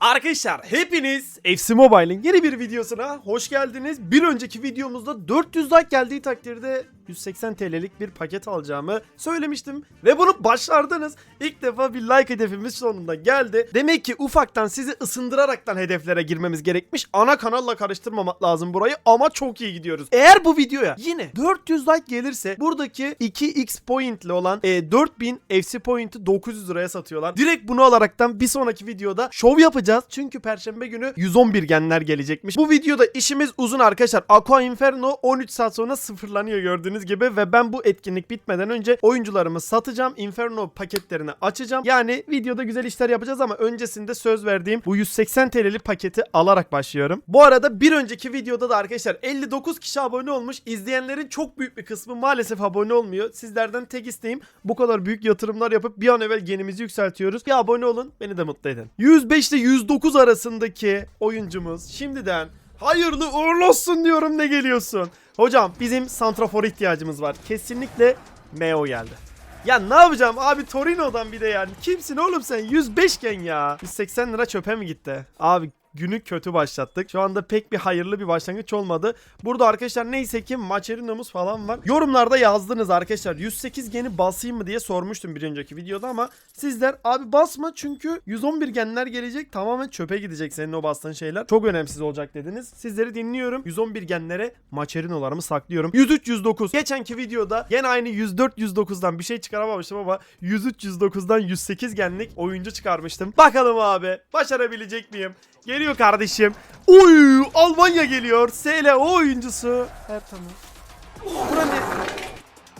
Arkadaşlar hepiniz FC Mobile'in yeni bir videosuna hoş geldiniz. Bir önceki videomuzda 400 like geldiği takdirde 180 TL'lik bir paket alacağımı söylemiştim. Ve bunu başardınız. İlk defa bir like hedefimiz sonunda geldi. Demek ki ufaktan sizi ısındıraraktan hedeflere girmemiz gerekmiş. Ana kanalla karıştırmamak lazım burayı ama çok iyi gidiyoruz. Eğer bu videoya yine 400 like gelirse buradaki 2x pointli olan e, 4000 FC point'i 900 liraya satıyorlar. Direkt bunu alaraktan bir sonraki videoda şov yapacağız. Çünkü perşembe günü 111 genler gelecekmiş. Bu videoda işimiz uzun arkadaşlar. Aqua Inferno 13 saat sonra sıfırlanıyor gördüğünüz gibi ve ben bu etkinlik bitmeden önce oyuncularımı satacağım. Inferno paketlerini açacağım. Yani videoda güzel işler yapacağız ama öncesinde söz verdiğim bu 180 TL'lik paketi alarak başlıyorum. Bu arada bir önceki videoda da arkadaşlar 59 kişi abone olmuş. İzleyenlerin çok büyük bir kısmı maalesef abone olmuyor. Sizlerden tek isteğim bu kadar büyük yatırımlar yapıp bir an evvel genimizi yükseltiyoruz. Bir abone olun beni de mutlu edin. 105 ile 109 arasındaki oyuncumuz şimdiden hayırlı uğurlu olsun diyorum ne geliyorsun. Hocam bizim santrafor ihtiyacımız var. Kesinlikle Meo geldi. Ya ne yapacağım abi Torino'dan bir de yani. Kimsin oğlum sen? 105 gen ya. 180 lira çöpe mi gitti? Abi günü kötü başlattık. Şu anda pek bir hayırlı bir başlangıç olmadı. Burada arkadaşlar neyse ki Macherino'muz falan var. Yorumlarda yazdınız arkadaşlar. 108 geni basayım mı diye sormuştum bir önceki videoda ama sizler abi basma çünkü 111 genler gelecek tamamen çöpe gidecek senin o bastığın şeyler. Çok önemsiz olacak dediniz. Sizleri dinliyorum. 111 genlere Macherino'larımı saklıyorum. 103 109. Geçenki videoda yine aynı 104 109'dan bir şey çıkaramamıştım ama 103 109'dan 108 genlik oyuncu çıkarmıştım. Bakalım abi başarabilecek miyim? Geliyor kardeşim. Uy Almanya geliyor. SLO oyuncusu. Her tamam. Bura ne?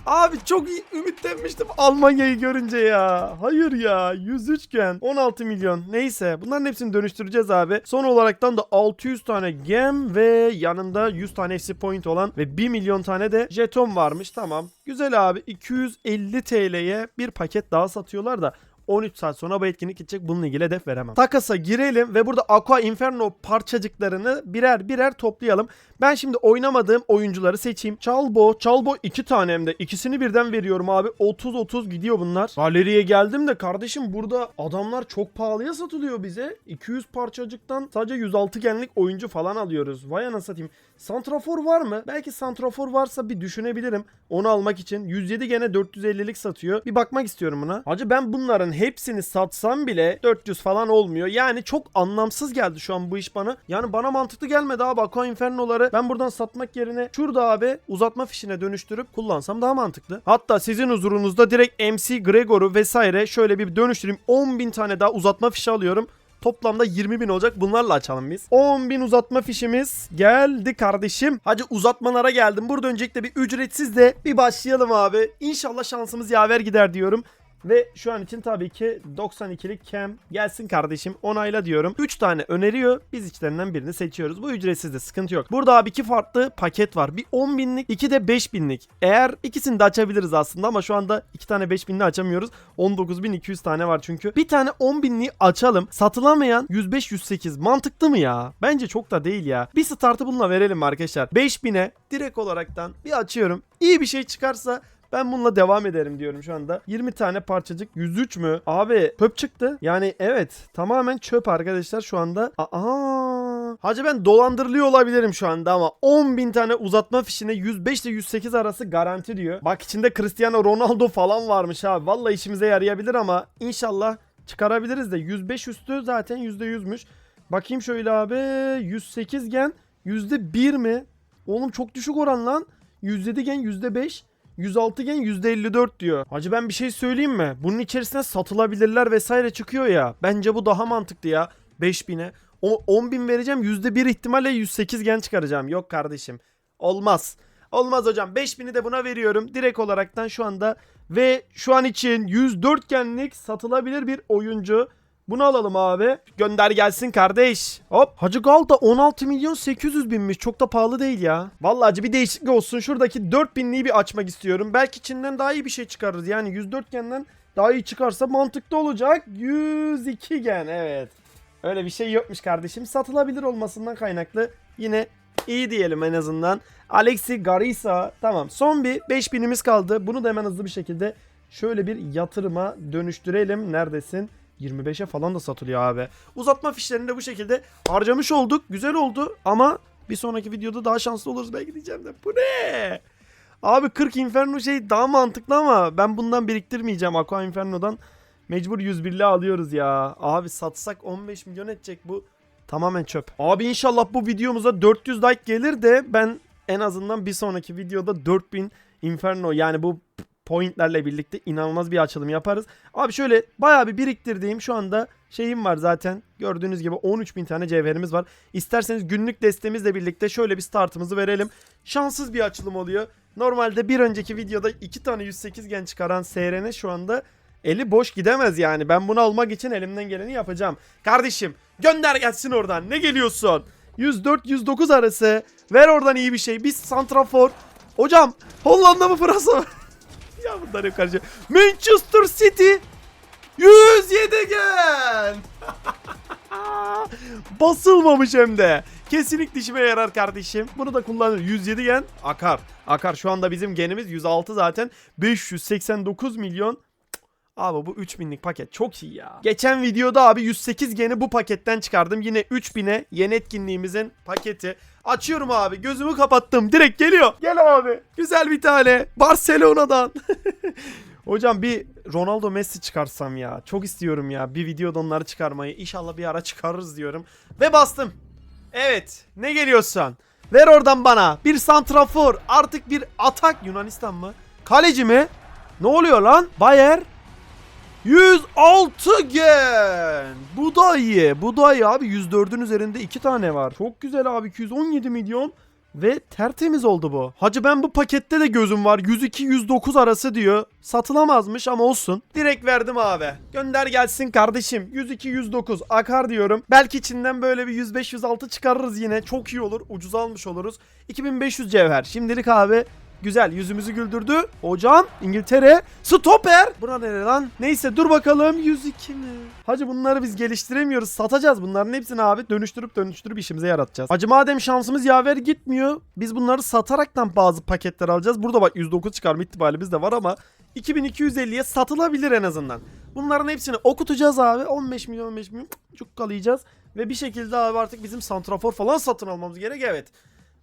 Abi çok iyi ümitlenmiştim Almanya'yı görünce ya. Hayır ya 103 gen 16 milyon neyse bunların hepsini dönüştüreceğiz abi. Son olaraktan da 600 tane gem ve yanında 100 tane FC point olan ve 1 milyon tane de jeton varmış tamam. Güzel abi 250 TL'ye bir paket daha satıyorlar da 13 saat sonra bu etkinlik gidecek. Bununla ilgili hedef veremem. Takasa girelim ve burada Aqua Inferno parçacıklarını birer birer toplayalım. Ben şimdi oynamadığım oyuncuları seçeyim. Çalbo, Çalbo iki tane hem de. ikisini birden veriyorum abi. 30-30 gidiyor bunlar. Galeriye geldim de kardeşim burada adamlar çok pahalıya satılıyor bize. 200 parçacıktan sadece 106 genlik oyuncu falan alıyoruz. Vay anasını satayım. Santrafor var mı? Belki santrafor varsa bir düşünebilirim. Onu almak için. 107 gene 450'lik satıyor. Bir bakmak istiyorum buna. Hacı ben bunların hepsini satsam bile 400 falan olmuyor. Yani çok anlamsız geldi şu an bu iş bana. Yani bana mantıklı gelmedi abi. Aqua Inferno'ları ben buradan satmak yerine şurada abi uzatma fişine dönüştürüp kullansam daha mantıklı. Hatta sizin huzurunuzda direkt MC Gregor'u vesaire şöyle bir dönüştüreyim. 10.000 tane daha uzatma fişi alıyorum. Toplamda 20 bin olacak. Bunlarla açalım biz. 10 bin uzatma fişimiz geldi kardeşim. Hacı uzatmalara geldim. Burada öncelikle bir ücretsiz de bir başlayalım abi. İnşallah şansımız yaver gider diyorum. Ve şu an için tabii ki 92'lik cam gelsin kardeşim onayla diyorum. 3 tane öneriyor. Biz içlerinden birini seçiyoruz. Bu ücretsiz de sıkıntı yok. Burada abi iki farklı paket var. Bir 10 binlik, iki de 5 binlik. Eğer ikisini de açabiliriz aslında ama şu anda iki tane 5 binli açamıyoruz. 19.200 tane var çünkü. Bir tane 10 binliği açalım. Satılamayan 105-108 mantıklı mı ya? Bence çok da değil ya. Bir startı bununla verelim arkadaşlar. 5000'e direkt olaraktan bir açıyorum. İyi bir şey çıkarsa ben bununla devam ederim diyorum şu anda. 20 tane parçacık 103 mü? Abi çöp çıktı. Yani evet tamamen çöp arkadaşlar şu anda. Aa, Hacı ben dolandırılıyor olabilirim şu anda ama 10.000 tane uzatma fişine 105 ile 108 arası garanti diyor. Bak içinde Cristiano Ronaldo falan varmış abi. Vallahi işimize yarayabilir ama inşallah çıkarabiliriz de 105 üstü zaten %100'müş. Bakayım şöyle abi 108 gen %1 mi? Oğlum çok düşük oran lan. 107 gen %5. 106 gen %54 diyor. Hacı ben bir şey söyleyeyim mi? Bunun içerisine satılabilirler vesaire çıkıyor ya. Bence bu daha mantıklı ya. 5000'e. O 10.000 vereceğim %1 ihtimalle 108 gen çıkaracağım. Yok kardeşim. Olmaz. Olmaz hocam. 5000'i de buna veriyorum. Direkt olaraktan şu anda. Ve şu an için 104 genlik satılabilir bir oyuncu. Bunu alalım abi. Gönder gelsin kardeş. Hop. Hacı Gal da 16 milyon 800 binmiş. Çok da pahalı değil ya. Vallahi hacı bir değişiklik olsun. Şuradaki 4000'liği bir açmak istiyorum. Belki içinden daha iyi bir şey çıkarırız. Yani 104 genden daha iyi çıkarsa mantıklı olacak. 102 gen evet. Öyle bir şey yokmuş kardeşim. Satılabilir olmasından kaynaklı yine iyi diyelim en azından. Alexi Garisa tamam son bir 5000'imiz kaldı. Bunu da hemen hızlı bir şekilde şöyle bir yatırıma dönüştürelim. Neredesin? 25'e falan da satılıyor abi. Uzatma fişlerini de bu şekilde harcamış olduk. Güzel oldu ama bir sonraki videoda daha şanslı oluruz belki diyeceğim de. Bu ne? Abi 40 Inferno şey daha mantıklı ama ben bundan biriktirmeyeceğim Aqua Inferno'dan. Mecbur 101'li alıyoruz ya. Abi satsak 15 milyon edecek bu. Tamamen çöp. Abi inşallah bu videomuza 400 like gelir de ben en azından bir sonraki videoda 4000 Inferno yani bu pointlerle birlikte inanılmaz bir açılım yaparız. Abi şöyle bayağı bir biriktirdiğim şu anda şeyim var zaten. Gördüğünüz gibi 13.000 tane cevherimiz var. İsterseniz günlük destemizle birlikte şöyle bir startımızı verelim. Şanssız bir açılım oluyor. Normalde bir önceki videoda 2 tane 108 gen çıkaran SRN şu anda eli boş gidemez yani. Ben bunu almak için elimden geleni yapacağım. Kardeşim gönder gelsin oradan. Ne geliyorsun? 104-109 arası. Ver oradan iyi bir şey. Biz santrafor. Hocam Hollanda mı Fransa mı? Ya bunlar yok kardeşim. Manchester City 107 gen. Basılmamış hem de. Kesinlikle işime yarar kardeşim. Bunu da kullanır. 107 gen akar. Akar. Şu anda bizim genimiz 106 zaten. 589 milyon. Abi bu 3000'lik paket çok iyi ya. Geçen videoda abi 108 geni bu paketten çıkardım. Yine 3000'e yeni etkinliğimizin paketi. Açıyorum abi. Gözümü kapattım. Direkt geliyor. Gel abi. Güzel bir tane. Barcelona'dan. Hocam bir Ronaldo Messi çıkarsam ya. Çok istiyorum ya bir videoda onları çıkarmayı. İnşallah bir ara çıkarırız diyorum. Ve bastım. Evet. Ne geliyorsun? Ver oradan bana. Bir santrafor. Artık bir atak. Yunanistan mı? Kaleci mi? Ne oluyor lan? Bayer. 106 gen. Bu da iyi. Bu da iyi abi. 104'ün üzerinde 2 tane var. Çok güzel abi. 217 milyon. Ve tertemiz oldu bu. Hacı ben bu pakette de gözüm var. 102-109 arası diyor. Satılamazmış ama olsun. Direkt verdim abi. Gönder gelsin kardeşim. 102-109 akar diyorum. Belki içinden böyle bir 105-106 çıkarırız yine. Çok iyi olur. Ucuz almış oluruz. 2500 cevher. Şimdilik abi Güzel yüzümüzü güldürdü. Hocam İngiltere. Stoper. Bura nere lan? Neyse dur bakalım. 102 mi? Hacı bunları biz geliştiremiyoruz. Satacağız bunların hepsini abi. Dönüştürüp dönüştürüp işimize yaratacağız. Hacı madem şansımız yaver gitmiyor. Biz bunları sataraktan bazı paketler alacağız. Burada bak 109 çıkarma ihtimalimiz de var ama 2250'ye satılabilir en azından. Bunların hepsini okutacağız abi. 15 milyon 15 milyon cukkalayacağız. Ve bir şekilde abi artık bizim santrafor falan satın almamız gerek. Evet.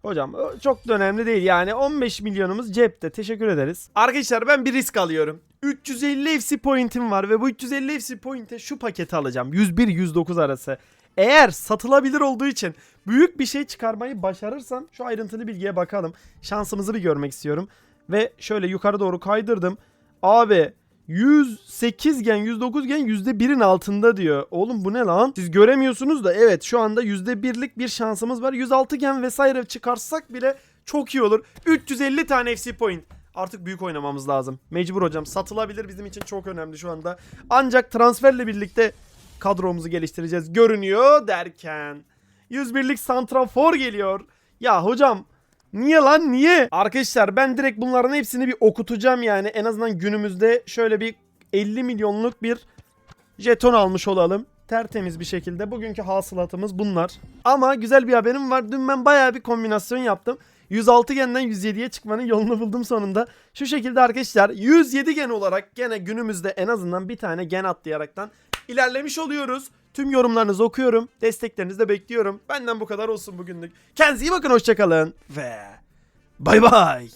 Hocam çok da önemli değil yani 15 milyonumuz cepte teşekkür ederiz. Arkadaşlar ben bir risk alıyorum. 350 FC point'im var ve bu 350 FC point'e şu paketi alacağım. 101-109 arası. Eğer satılabilir olduğu için büyük bir şey çıkarmayı başarırsam şu ayrıntılı bilgiye bakalım. Şansımızı bir görmek istiyorum. Ve şöyle yukarı doğru kaydırdım. Abi 108 gen 109 gen %1'in altında diyor. Oğlum bu ne lan? Siz göremiyorsunuz da evet şu anda %1'lik bir şansımız var. 106 gen vesaire çıkarsak bile çok iyi olur. 350 tane FC point. Artık büyük oynamamız lazım. Mecbur hocam. Satılabilir bizim için çok önemli şu anda. Ancak transferle birlikte kadromuzu geliştireceğiz. Görünüyor derken. 101'lik santrafor geliyor. Ya hocam Niye lan niye? Arkadaşlar ben direkt bunların hepsini bir okutacağım yani. En azından günümüzde şöyle bir 50 milyonluk bir jeton almış olalım. Tertemiz bir şekilde. Bugünkü hasılatımız bunlar. Ama güzel bir haberim var. Dün ben bayağı bir kombinasyon yaptım. 106 genden 107'ye çıkmanın yolunu buldum sonunda. Şu şekilde arkadaşlar 107 gen olarak gene günümüzde en azından bir tane gen atlayaraktan ilerlemiş oluyoruz. Tüm yorumlarınızı okuyorum. Desteklerinizi de bekliyorum. Benden bu kadar olsun bugünlük. Kendinize iyi bakın hoşçakalın. Ve bay bay.